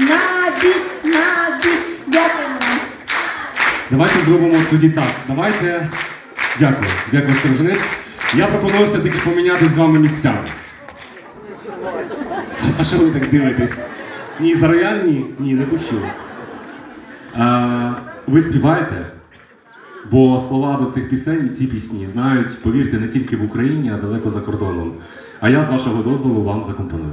на біс, на біс. Дякуємо. Давайте зробимо тоді так. Давайте. Дякую, дякую, Сторожинець. Я пропоную все-таки помінятися з вами місцями. А що ви так дивитесь? Ні, за рояль? Ні, ні, не почув. А, ви співаєте? Бо слова до цих пісень ці пісні знають, повірте, не тільки в Україні, а далеко за кордоном. А я з вашого дозволу вам закомпоную.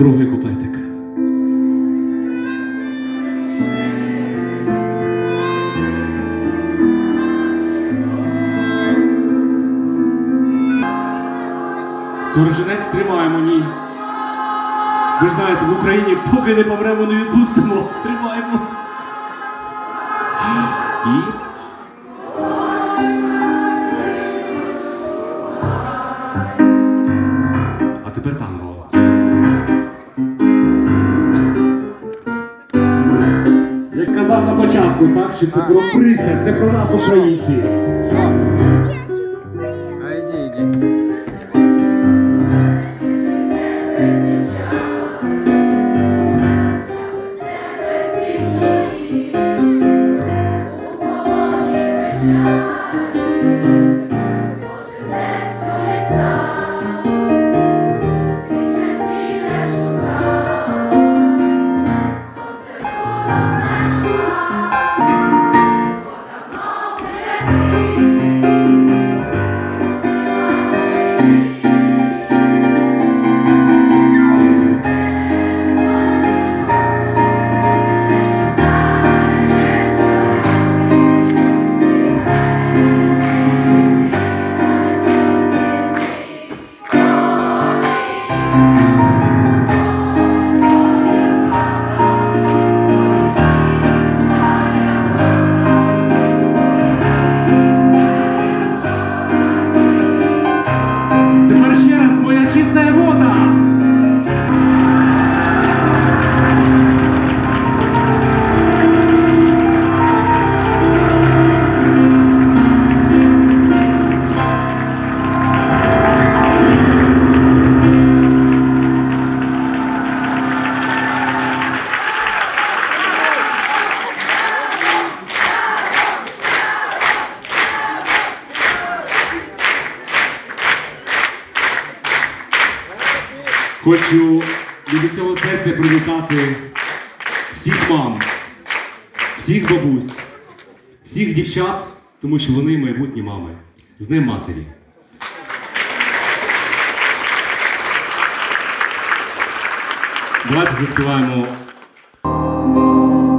Другий куплетик. Сторожинець тримаємо, ні. Ви ж знаєте, в Україні поки не помремо, не відпустимо. Тримаємо. Як казав на початку, так, що це про пристань, це про нас, українці. Хочу від усього серця привітати всіх мам, всіх бабусь, всіх дівчат, тому що вони майбутні мами. З Днем матері. Давайте заспіваємо